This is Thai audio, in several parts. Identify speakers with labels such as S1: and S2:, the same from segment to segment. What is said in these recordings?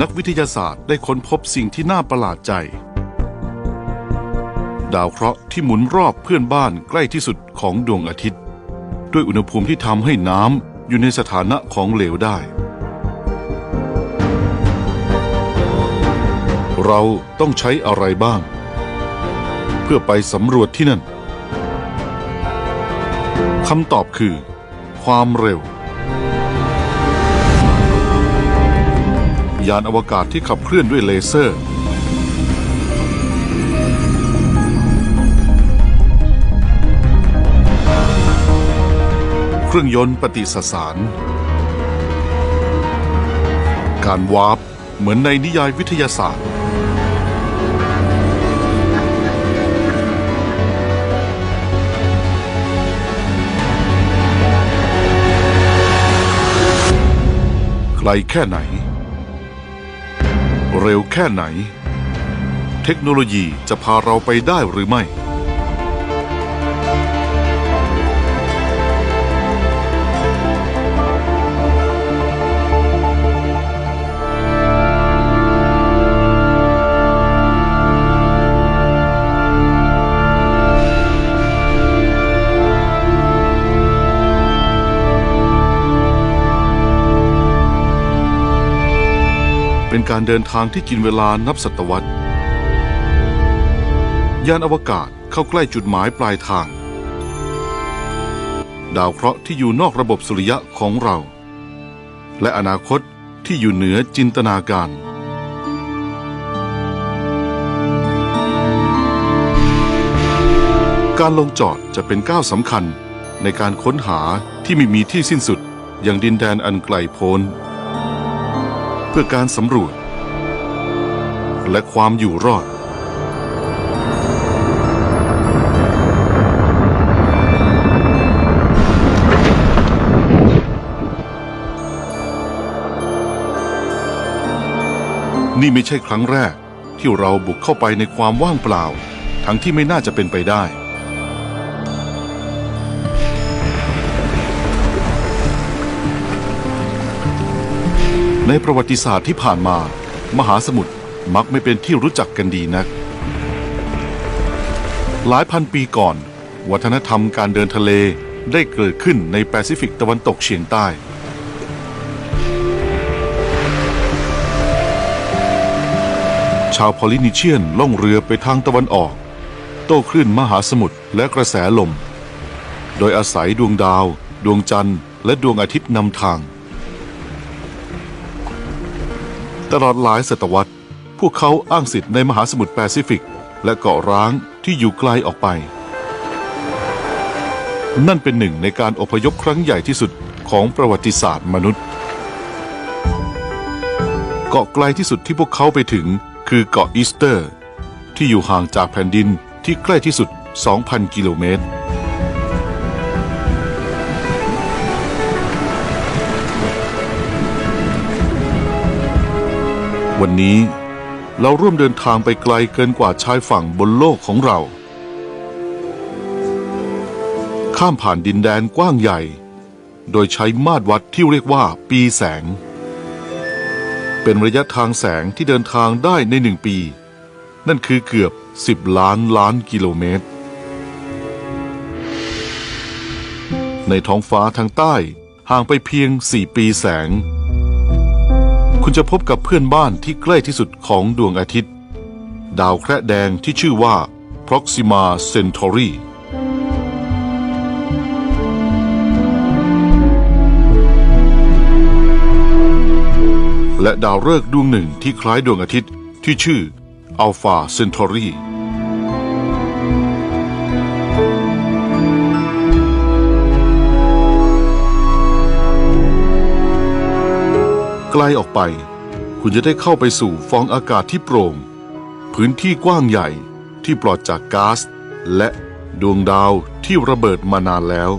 S1: นักวิทยาศาสตร์ได้ค้นพบสิ่งที่น่าประหลาดใจ ดาวเคราะห์ที่หมุนรอบเพื่อนบ้านใกล้ที่สุดของดวงอาทิตย์ ด้วยอุณหภูมิที่ทำให้น้ำอยู่ในสถานะของเหลวได้ เราต้องใช้อะไรบ้าง เพื่อไปสำรวจที่นั่นคำตอบคือ ความเร็ว ยานอวกาศที่ขับเคลื่อนด้วยเลเซอร์ เครื่องยนต์ปฏิสสาร การวาร์ปเหมือนในนิยายวิทยาศาสตร์ ไกลแค่ไหน เร็วแค่ไหน เทคโนโลยีจะพาเราไปได้หรือไม่ เป็นการเดินทางที่กินเวลานับศตวรรษ ยานอวกาศเข้าใกล้จุดหมายปลายทาง ดาวเคราะห์ที่อยู่นอกระบบสุริยะของเรา และอนาคตที่อยู่เหนือจินตนาการการลงจอดจะเป็นก้าวสำคัญในการค้นหาที่ไม่มีที่สิ้นสุดอย่างดินแดนอันไกลโพ้น เพื่อการสำรวจ และความอยู่รอด นี่ไม่ใช่ครั้งแรกที่เราบุกเข้าไปในความว่างเปล่า ทั้งที่ไม่น่าจะเป็นไปได้ ในประวัติศาสตร์ที่ผ่านมา มหาสมุทรมักไม่เป็นที่รู้จักกันดีนัก หลายพันปีก่อน วัฒนธรรมการเดินทะเลได้เกิดขึ้นในแปซิฟิกตะวันตกเฉียงใต้ ชาวพอลินีเชียนล่องเรือไปทางตะวันออก โต้คลื่นมหาสมุทรและกระแสลม โดยอาศัยดวงดาว ดวงจันทร์ และดวงอาทิตย์นำทาง ตลอดหลายศตวรรษ พวกเขาอ้างสิทธิ์ในมหาสมุทรแปซิฟิก และเกาะร้างที่อยู่ไกลออกไป นั่นเป็นหนึ่งในการอพยพครั้งใหญ่ที่สุดของประวัติศาสตร์มนุษย์ เกาะไกลที่สุดที่พวกเขาไปถึงคือเกาะอีสเตอร์ ที่อยู่ห่างจากแผ่นดินที่ใกล้ที่สุด 2,000 กิโลเมตร วันนี้เราร่วมเดินทางไปไกลเกินกว่าชายฝั่งบนโลกของเรา ข้ามผ่านดินแดนกว้างใหญ่ โดยใช้มาตรวัดที่เรียกว่าปีแสง เป็นระยะทางแสงที่เดินทางได้ในหนึ่งปี นั่นคือเกือบ 10 ล้านล้านกิโลเมตร ในท้องฟ้าทางใต้ห่างไปเพียง 4 ปีแสง คุณจะพบกับเพื่อนบ้านที่ใกล้ที่สุดของดวงอาทิตย์ ดาวแคระแดงที่ชื่อว่า Proxima Centauri และดาวฤกษ์ดวงหนึ่งที่คล้ายดวงอาทิตย์ที่ชื่ออัลฟาเซนทอรี่ ไกลออกไป คุณจะได้เข้าไปสู่ฟองอากาศที่โปร่ง พื้นที่กว้างใหญ่ที่ปลอดจากก๊าซและดวงดาวที่ระเบิดมานานแล้ว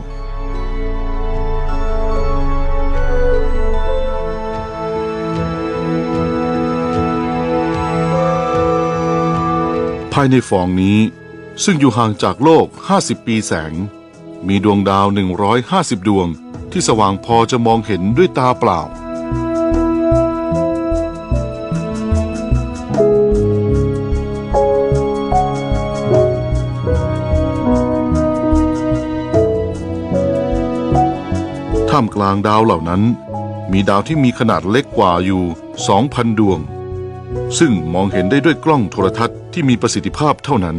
S1: ภายในฟองนี้ ซึ่งอยู่ห่างจากโลก 50 ปีแสง มีดวงดาว 150 ดวงที่สว่างพอจะมองเห็นด้วยตาเปล่า ท่างดาวเหล่านั้น มีดาวที่มีขนาดเล็กกว่าอยู่ 2,000 ดวง ซึ่งมองเห็นได้ด้วยกล้องโทรทัศน์ที่มีประสิทธิภาพเท่านั้น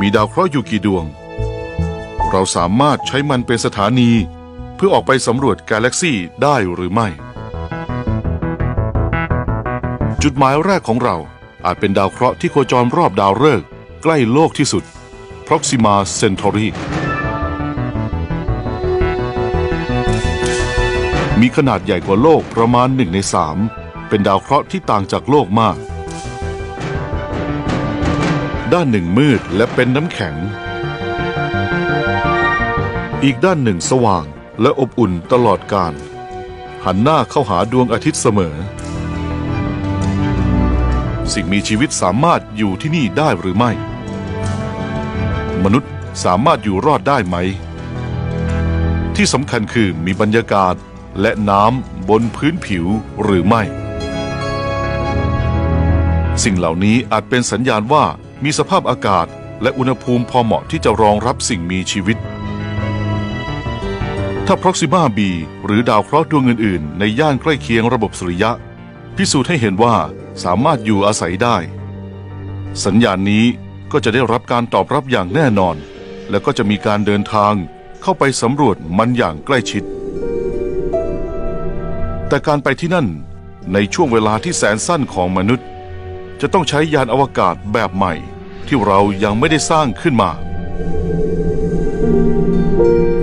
S1: มีดาวเคราะห์อยู่กี่ดวง เราสามารถใช้มันเป็นสถานี เพื่อออกไปสำรวจกาแล็กซี่ได้หรือไม่ จุดหมายแรกของเราอาจเป็นดาวเคราะห์ที่โคจรรอบดาวฤกษ์ใกล้โลกที่สุด Proxima Centauri มีขนาดใหญ่กว่าโลกประมาณหนึ่งในสามเป็นดาวเคราะห์ที่ต่างจากโลกมาก ด้านหนึ่งมืดและเป็นน้ำแข็ง อีกด้านหนึ่งสว่างและอบอุ่นตลอดกาลหันหน้าเข้าหาดวงอาทิตย์เสมอ สิ่งมีชีวิตสามารถอยู่ที่นี่ได้หรือไม่ มนุษย์สามารถอยู่รอดได้ไหม ที่สำคัญคือมีบรรยากาศ และน้ำบนพื้นผิวหรือไม่ สิ่งเหล่านี้อาจเป็นสัญญาณว่ามีสภาพอากาศและอุณหภูมิพอเหมาะที่จะรองรับสิ่งมีชีวิต ถ้า Proxima b หรือดาวเคราะห์ดวงอื่น ๆ ในย่านใกล้เคียงระบบสุริยะ พิสูจน์ให้เห็นว่าสามารถอยู่อาศัยได้ สัญญาณนี้ก็จะได้รับการตอบรับอย่างแน่นอน และก็จะมีการเดินทางเข้าไปสำรวจมันอย่างใกล้ชิด แต่การไปที่นั่นในช่วงเวลาที่แสนสั้นของมนุษย์ จะต้องใช้ยานอวกาศแบบใหม่ ที่เรายังไม่ได้สร้างขึ้นมา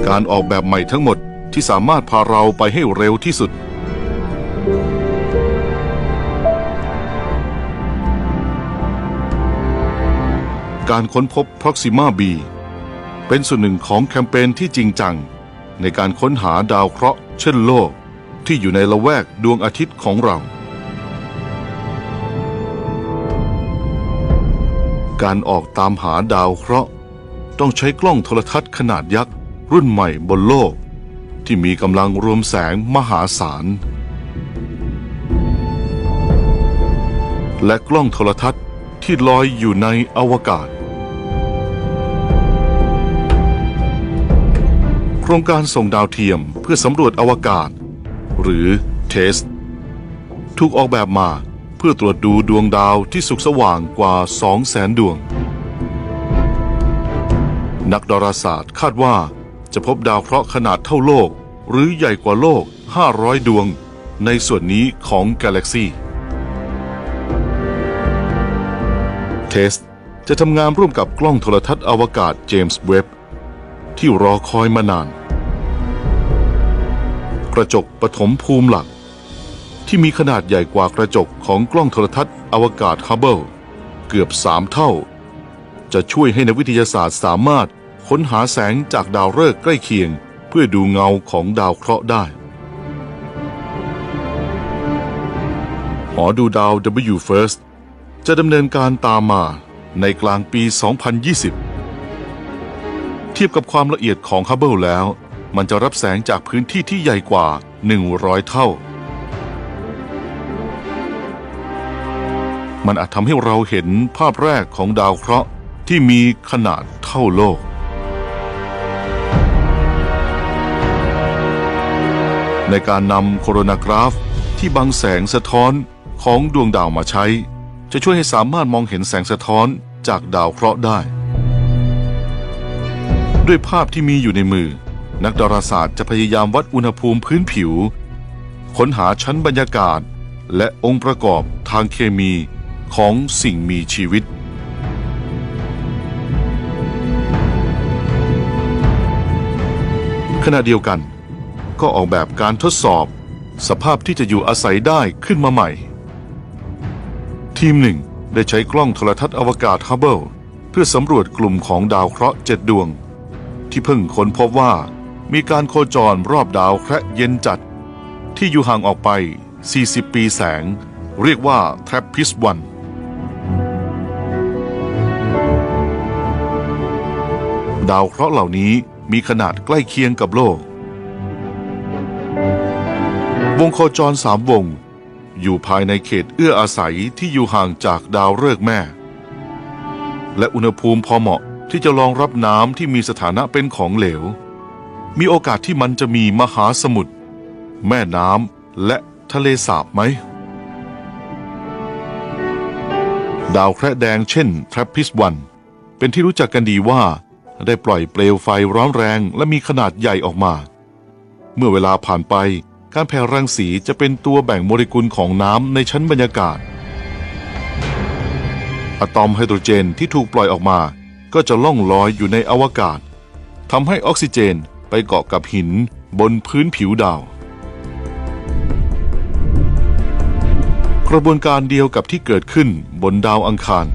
S1: การออกแบบใหม่ทั้งหมดที่สามารถพาเราไปให้เร็วที่สุด การค้นพบ Proxima b เป็นส่วนหนึ่งของแคมเปญที่จริงจัง ในการค้นหาดาวเคราะห์เช่นโลก ที่อยู่ในละแวกดวงอาทิตย์ของเรา การออกตามหาดาวเคราะห์ต้องใช้กล้องโทรทัศน์ขนาดยักษ์ รุ่นใหม่บนโลก ที่มีกำลังรวมแสงมหาศาล และกล้องโทรทัศน์ที่ลอยอยู่ในอวกาศ โครงการส่งดาวเทียมเพื่อสำรวจอวกาศ หรือเทสถูกออกแบบมาเพื่อตรวจดูดวงดาวที่สุกสว่างกว่า2แสนดวง นักดาราศาสตร์คาดว่าจะพบดาวเคราะห์ขนาดเท่าโลก หรือใหญ่กว่าโลก 500 ดวง ในส่วนนี้ของกาแล็กซีเทสจะทำงานร่วมกับกล้องโทรทัศน์อวกาศเจมส์เว็บที่รอคอยมานาน กระจกปฐมภูมิหลักที่มีขนาดใหญ่กว่ากระจกของกล้องโทรทัศน์อวกาศฮับเบิลเกือบสามเท่า จะช่วยให้นักวิทยาศาสตร์สามารถค้นหาแสงจากดาวฤกษ์ใกล้เคียง เพื่อดูเงาของดาวเคราะห์ได้ หอดูดาว W First จะดำเนินการตามมาในกลางปี 2020 เทียบกับความละเอียดของฮับเบิลแล้ว มันจะรับแสงจากพื้นที่ที่ใหญ่กว่า 100 เท่า มันอาจทำให้เราเห็นภาพแรกของดาวเคราะห์ที่มีขนาดเท่าโลก ในการนำโคโรนากราฟที่บังแสงสะท้อนของดวงดาวมาใช้ จะช่วยให้สามารถมองเห็นแสงสะท้อนจากดาวเคราะห์ได้ ด้วยภาพที่มีอยู่ในมือ นักดาราศาสตร์จะพยายามวัดอุณหภูมิพื้นผิว ค้นหาชั้นบรรยากาศ และองค์ประกอบทางเคมีของสิ่งมีชีวิต ขณะเดียวกัน ก็ออกแบบการทดสอบ สภาพที่จะอยู่อาศัยได้ขึ้นมาใหม่ ทีมหนึ่งได้ใช้กล้องโทรทัศน์อวกาศฮับเบิลเพื่อสำรวจกลุ่มของดาวเคราะห์เจ็ดดวง ที่เพิ่งค้นพบว่า มีการโคจรรอบดาวแคระเย็นจัด ที่อยู่ห่างออกไป 40 ปีแสง เรียกว่า TRAPPIST 1ดาวเคราะห์เหล่านี้มีขนาดใกล้เคียงกับโลก วงโคจรสามวง อยู่ภายในเขตเอื้ออาศัยที่อยู่ห่างจากดาวฤกษ์แม่ และอุณหภูมิพอเหมาะที่จะรองรับน้ำที่มีสถานะเป็นของเหลว มีโอกาสที่มันจะมีมหาสมุทรแม่น้ำและทะเลสาบไหม ดาวแคระแดงเช่นทร p พิสวันเป็นที่รู้จักกันดีว่า ได้ปล่อยเปลวไฟร้อนแรงและมีขนาดใหญ่ออกมา เมื่อเวลาผ่านไปการแผ่รังสีจะเป็นตัวแบ่งโมเลกุลของน้ำในชั้นบรรยากาศ อะตอมไฮโดรเจนที่ถูกปล่อยออกมา ก็จะล่องลอยอยู่ในอวกาศทำให้ออกซิเจน ไปเกาะกับหินบนพื้นผิวดาว กระบวนการเดียวกับที่เกิดขึ้นบนดาวอังคาร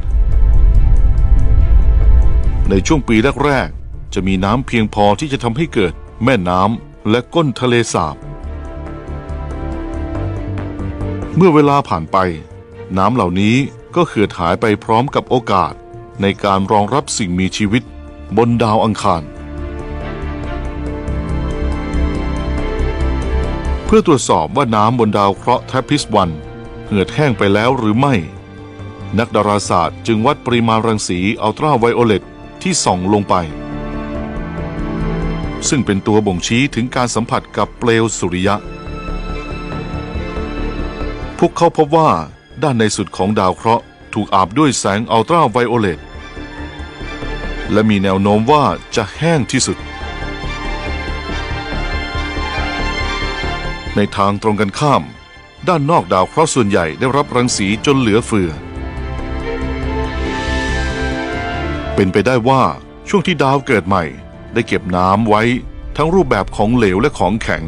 S1: ในช่วงปีแรกๆจะมีน้ำเพียงพอที่จะทำให้เกิดแม่น้ำและก้นทะเลสาบ เมื่อเวลาผ่านไป น้ำเหล่านี้ก็เหือดหายไปพร้อมกับโอกาสในการรองรับสิ่งมีชีวิตบนดาวอังคาร พื่อตรวจสอบว่าน้ำบนดาวเคราะห์แทร p พิสวันเหือดแห้งไปแล้วหรือไม่ นักดาราศาสตร์จึงวัดปริมาณรังสีอัลตราไวโอเลตที่ส่องลงไป ซึ่งเป็นตัวบ่งชี้ถึงการสัมผัสกับเปลวสุริยะ พวกเขาพบว่าด้านในสุดของดาวเคราะห์ถูกอาบด้วยแสงอัลตราไวโอเลตและมีแนวโน้มว่าจะแห้งที่สุด ในทางตรงกันข้าม ด้านนอกดาวเคราะห์ส่วนใหญ่ได้รับรังสีจนเหลือเฟือ เป็นไปได้ว่าช่วงที่ดาวเกิดใหม่ ได้เก็บน้ำไว้ทั้งรูปแบบของเหลวและของแข็ง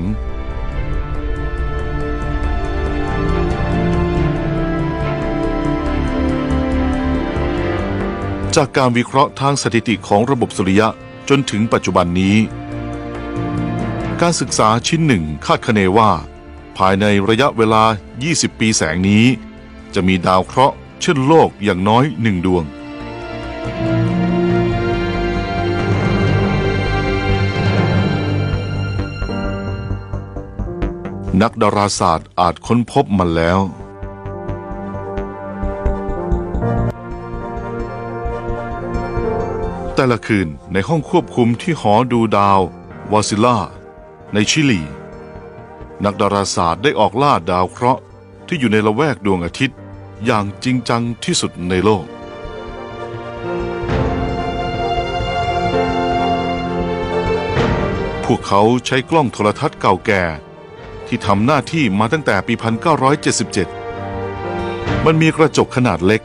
S1: จากการวิเคราะห์ทางสถิติของระบบสุริยะจนถึงปัจจุบันนี้ การศึกษาชิ้นหนึ่งคาดคะเนว่า ภายในระยะเวลา 20 ปีแสงนี้ จะมีดาวเคราะห์เช่นโลกอย่างน้อยหนึ่งดวง นักดาราศาสตร์อาจค้นพบมันแล้ว แต่ละคืนในห้องควบคุมที่หอดูดาววาซิล่า ในชิลี นักดาราศาสตร์ได้ออกล่าดาวเคราะห์ที่อยู่ในละแวกดวงอาทิตย์ อย่างจริงจังที่สุดในโลก พวกเขาใช้กล้องโทรทัศน์เก่าแก่ ที่ทำหน้าที่มาตั้งแต่ปี 1977 มันมีกระจกขนาดเล็ก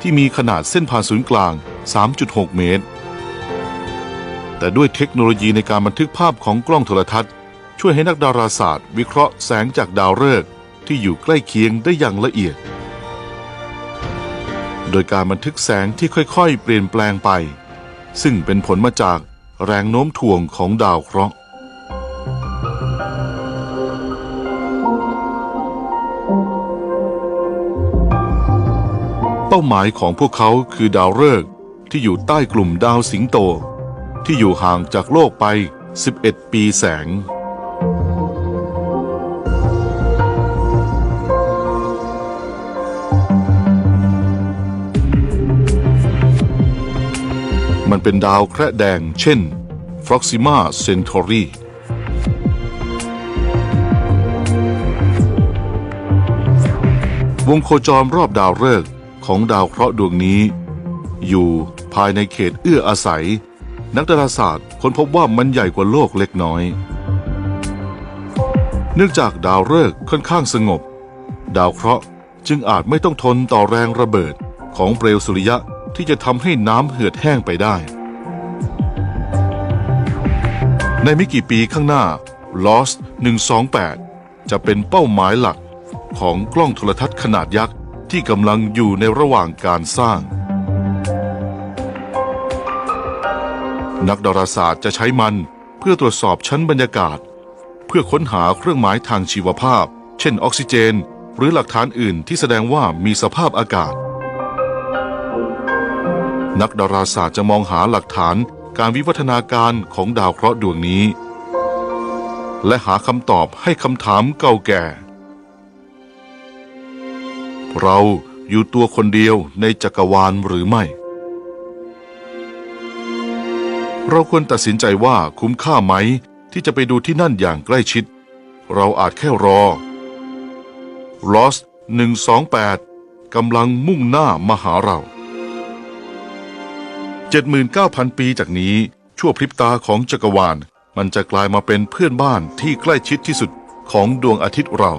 S1: ที่มีขนาดเส้นผ่านศูนย์กลาง 3.6 เมตรแต่ด้วยเทคโนโลยีในการบันทึกภาพของกล้องโทรทัศน์ ช่วยให้นักดาราศาสตร์ วิเคราะห์แสงจากดาวฤกษ์ที่อยู่ใกล้เคียงได้อย่างละเอียด โดยการบันทึกแสงที่ค่อยๆ เปลี่ยนแปลงไป ซึ่งเป็นผลมาจากแรงโน้มถ่วงของดาวเคราะห์เป้าหมายของพวกเขาคือดาวฤกษ์ที่อยู่ใต้กลุ่มดาวสิงโต ที่อยู่ห่างจากโลกไป 11 ปีแสง มันเป็นดาวแคระแดง เช่น Proxima Centauri วงโคจรรอบดาวฤกษ์ของดาวเคราะห์ดวงนี้ อยู่ภายในเขตเอื้ออาศัย นักดาราศาสตร์ค้นพบว่ามันใหญ่กว่าโลกเล็กน้อย เนื่องจากดาวฤกษ์ค่อนข้างสงบ ดาวเคราะห์จึงอาจไม่ต้องทนต่อแรงระเบิดของเปลวสุริยะ ที่จะทำให้น้ำเหือดแห้งไปได้ ในไม่กี่ปีข้างหน้า Lost 128 จะเป็นเป้าหมายหลักของกล้องโทรทัศน์ขนาดยักษ์ที่กำลังอยู่ในระหว่างการสร้าง นักดาราศาสตร์จะใช้มันเพื่อตรวจสอบชั้นบรรยากาศ เพื่อค้นหาเครื่องหมายทางชีวภาพ เช่นออกซิเจน หรือหลักฐานอื่นที่แสดงว่ามีสภาพอากาศ นักดาราศาสตร์จะมองหาหลักฐานการวิวัฒนาการของดาวเคราะห์ดวงนี้ และหาคำตอบให้คำถามเก่าแก่ เราอยู่ตัวคนเดียวในจักรวาลหรือไม่ เราควรตัดสินใจว่าคุ้มค่าไหมที่จะไปดูที่นั่นอย่างใกล้ชิด เราอาจแค่รอลอส128กำลังมุ่งหน้ามาหาเรา 79,000 ปีจากนี้ ชั่วพริบตาของจักรวาล มันจะกลายมาเป็นเพื่อนบ้านที่ใกล้ชิดที่สุดของดวงอาทิตย์เรา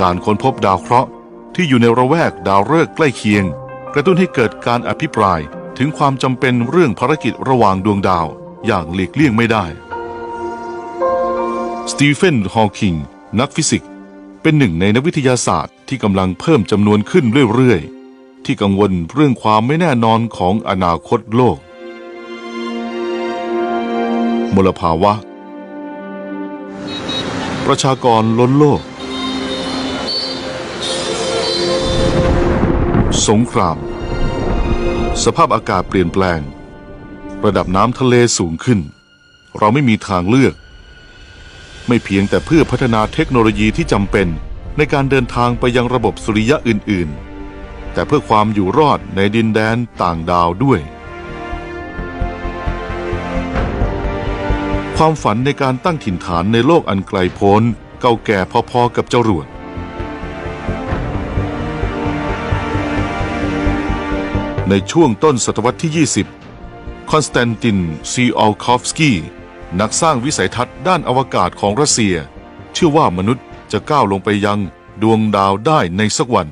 S1: การค้นพบดาวเคราะห์ที่อยู่ในระแวกดาวฤกษ์ใกล้เคียง กระตุ้นให้เกิดการอภิปรายถึงความจำเป็นเรื่องภารกิจระหว่างดวงดาวอย่างหลีกเลี่ยงไม่ได้ สตีเฟน ฮอว์กิง นักฟิสิกส์ เป็นหนึ่งในนักวิทยาศาสตร์ที่กำลังเพิ่มจำนวนขึ้นเรื่อยๆ ที่กังวลเรื่องความไม่แน่นอนของอนาคตโลก มลภาวะ ประชากรล้นโลก สงคราม สภาพอากาศเปลี่ยนแปลง ระดับน้ำทะเลสูงขึ้น เราไม่มีทางเลือก ไม่เพียงแต่เพื่อพัฒนาเทคโนโลยีที่จำเป็นในการเดินทางไปยังระบบสุริยะอื่น ๆ แต่เพื่อความอยู่รอดในดินแดนต่างดาวด้วย ความฝันในการตั้งถิ่นฐานในโลกอันไกลโพ้นเก่าแก่พอๆกับจรวดในช่วงต้นศตวรรษที่ 20 คอนสแตนติน ซีออลคอฟสกี้ นักสร้างวิสัยทัศน์ด้านอวกาศของรัสเซีย เชื่อว่ามนุษย์จะก้าวลงไปยังดวงดาวได้ในสักวัน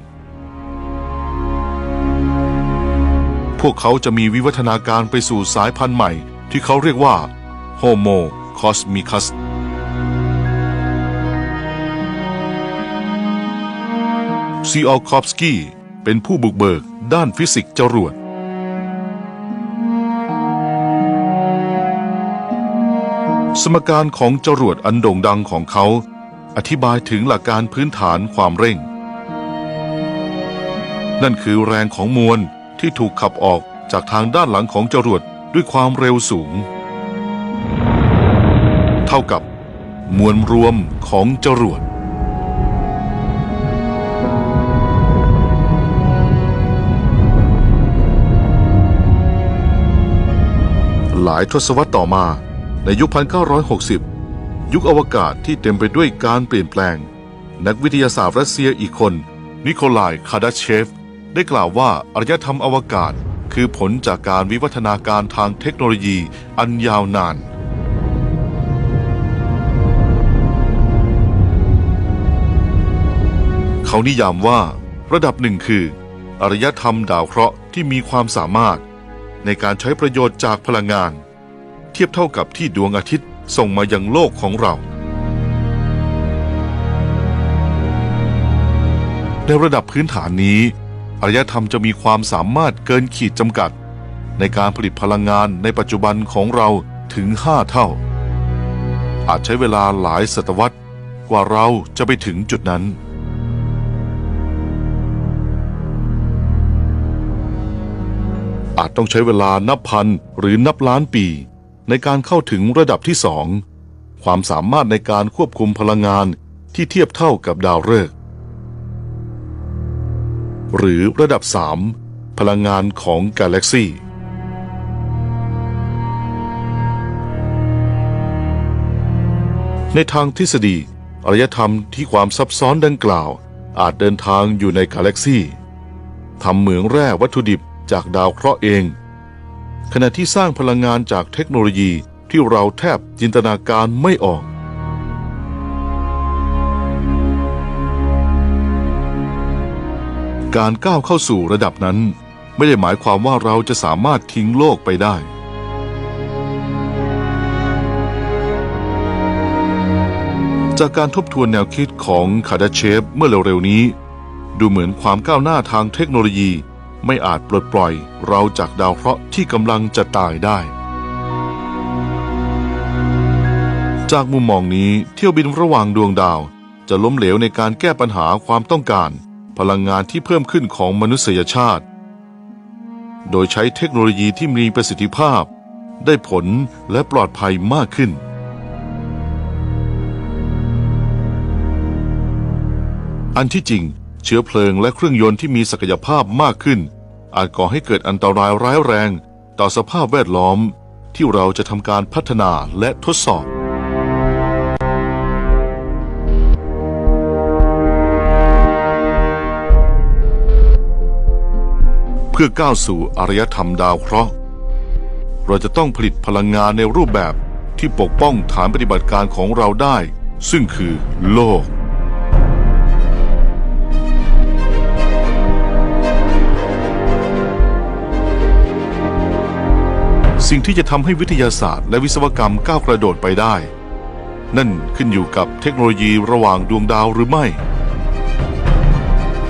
S1: พวกเขาจะมีวิวัฒนาการไปสู่สายพันธุ์ใหม่ ที่เขาเรียกว่า Homo cosmicus ซีออลคอฟสกี้เป็นผู้บุกเบิกด้านฟิสิกส์จรวด สมการของจรวดอันโด่งดังของเขา อธิบายถึงหลักการพื้นฐานความเร่ง นั่นคือแรงของมวล ที่ถูกขับออกจากทางด้านหลังของจรวดด้วยความเร็วสูง เท่ากับมวลรวมของจรวด หลายทศวรรษต่อมาในยุค 1960 ยุคอวกาศที่เต็มไปด้วยการเปลี่ยนแปลง นักวิทยาศาสตร์รัสเซียอีกคน นิโคลาย คาดัชเชฟ ได้กล่าวว่าอารยธรรมอวกาศ คือผลจากการวิวัฒนาการทางเทคโนโลยีอันยาวนาน เขานิยามว่า ระดับหนึ่งคืออารยธรรมดาวเคราะห์ที่มีความสามารถ ในการใช้ประโยชน์จากพลังงาน เทียบเท่ากับที่ดวงอาทิตย์ส่งมายังโลกของเรา ในระดับพื้นฐานนี้ อารยธรรมจะมีความสามารถเกินขีดจำกัด ในการผลิตพลังงานในปัจจุบันของเราถึง 5 เท่า อาจใช้เวลาหลายศตวรรษกว่าเราจะไปถึงจุดนั้น อาจต้องใช้เวลานับพันหรือนับล้านปี ในการเข้าถึงระดับที่สอง ความสามารถในการควบคุมพลังงานที่เทียบเท่ากับดาวฤกษ์ หรือระดับ 3 พลังงานของกาแล็กซีในทางทฤษฎีอารยธรรมที่ความซับซ้อนดังกล่าว อาจเดินทางอยู่ในกาแล็กซีทำเหมืองแร่วัตถุดิบจากดาวเคราะห์เอง ขณะที่สร้างพลังงานจากเทคโนโลยีที่เราแทบจินตนาการไม่ออก การก้าวเข้าสู่ระดับนั้น ไม่ได้หมายความว่าเราจะสามารถทิ้งโลกไปได้ จากการทบทวนแนวคิดของคาดาเชฟเมื่อเร็วๆนี้ ดูเหมือนความก้าวหน้าทางเทคโนโลยีไม่อาจปลดปล่อยเราจากดาวเคราะห์ที่กำลังจะตายได้ จากมุมมองนี้เที่ยวบินระหว่างดวงดาวจะล้มเหลวในการแก้ปัญหาความต้องการ พลังงานที่เพิ่มขึ้นของมนุษยชาติ โดยใช้เทคโนโลยีที่มีประสิทธิภาพ ได้ผลและปลอดภัยมากขึ้น อันที่จริง เชื้อเพลิงและเครื่องยนต์ที่มีศักยภาพมากขึ้น อาจก่อให้เกิดอันตรายร้ายแรง ต่อสภาพแวดล้อมที่เราจะทำการพัฒนาและทดสอบ พื่อก้าวสู่อารยธรรมดาวเคราะห์ เราจะต้องผลิตพลังงานในรูปแบบที่ปกป้องฐานปฏิบัติการของเราได้ ซึ่งคือโลก สิ่งที่จะทำให้วิทยาศาสตร์และวิศวกรรมก้าวกระโดดไปได้ นั่นขึ้นอยู่กับเทคโนโลยีระหว่างดวงดาวหรือไม่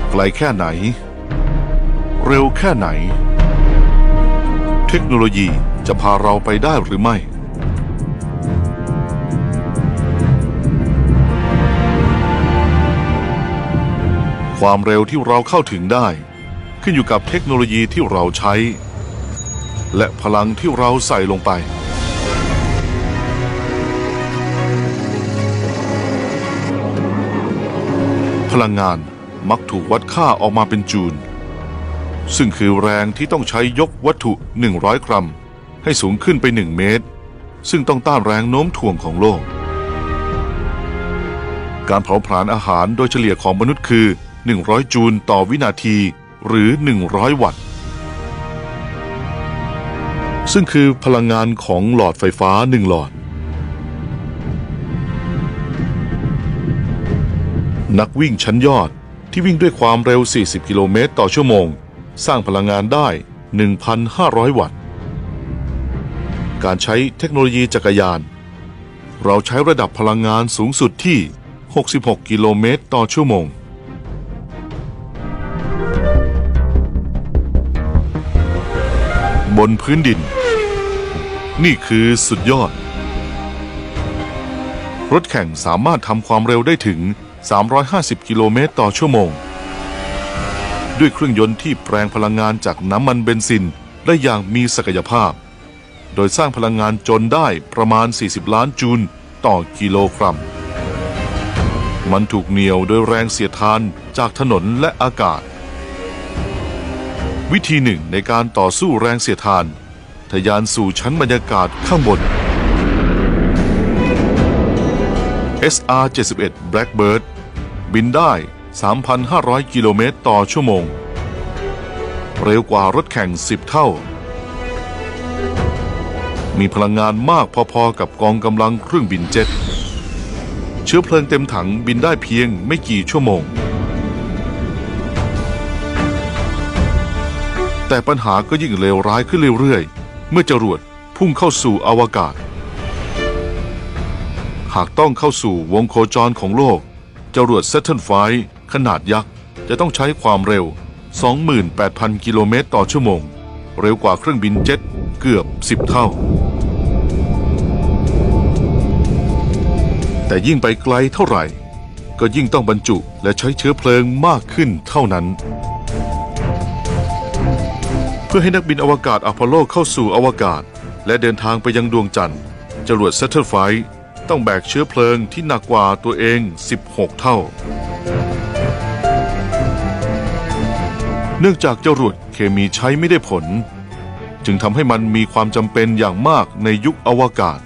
S1: ไกลแค่ไหน เร็วแค่ไหน เทคโนโลยีจะพาเราไปได้หรือไม่ ความเร็วที่เราเข้าถึงได้ ขึ้นอยู่กับเทคโนโลยีที่เราใช้ และพลังที่เราใส่ลงไปพลังงานมักถูกวัดค่าออกมาเป็นจูล ซึ่งคือแรงที่ต้องใช้ยกวัตถุ 100 กรัม ให้สูงขึ้นไป 1 เมตร ซึ่งต้องต้านแรงโน้มถ่วงของโลก การเผาผลาญอาหารโดยเฉลี่ยของมนุษย์คือ 100 จูลต่อวินาที หรือ 100 วัตต์ ซึ่งคือพลังงานของหลอดไฟฟ้าหนึ่งหลอดนักวิ่งชั้นยอดที่วิ่งด้วยความเร็ว 40 กิโลเมตรต่อชั่วโมง สร้างพลังงานได้ 1,500 วัตต์ การใช้เทคโนโลยีจักรยาน เราใช้ระดับพลังงานสูงสุดที่ 66 กิโลเมตรต่อชั่วโมง บนพื้นดิน นี่คือสุดยอด รถแข่งสามารถทำความเร็วได้ถึง 350 กิโลเมตรต่อชั่วโมง ด้วยเครื่องยนต์ที่แปลงพลังงานจากน้ำมันเบนซินได้อย่างมีศักยภาพ โดยสร้างพลังงานจนได้ประมาณ 40 ล้านจูลต่อกิโลกรัม มันถูกเหนี่ยวโดยแรงเสียดทานจากถนนและอากาศ วิธีหนึ่งในการต่อสู้แรงเสียดทานทะยานสู่ชั้นบรรยากาศข้างบน SR-71 Blackbird บินได้ 3,500 กิโลเมตรต่อชั่วโมง เร็วกว่ารถแข่ง 10 เท่า มีพลังงานมากพอๆกับกองกำลังเครื่องบินเจ็ต เชื้อเพลิงเต็มถังบินได้เพียงไม่กี่ชั่วโมง แต่ปัญหาก็ยิ่งเลวร้ายขึ้นเรื่อยๆ เมื่อจรวดพุ่งเข้าสู่อวกาศ หากต้องเข้าสู่วงโคจรของโลกจรวด Saturn V ขนาดยักษ์ จะต้องใช้ความเร็ว 28,000 กิโลเมตรต่อชั่วโมง เร็วกว่าเครื่องบินเจ็ตเกือบ 10 เท่า แต่ยิ่งไปไกลเท่าไหร่ ก็ยิ่งต้องบรรจุและใช้เชื้อเพลิงมากขึ้นเท่านั้น เพื่อให้นักบินอวกาศอพอลโลเข้าสู่อวกาศ และเดินทางไปยังดวงจันทร์จรวด Saturn V ต้องแบกเชื้อเพลิงที่หนักกว่าตัวเอง 16 เท่า เนื่องจากจรวดเคมีใช้ไม่ได้ผล จึงทำให้มันมีความจำเป็นอย่างมากในยุคอวกาศ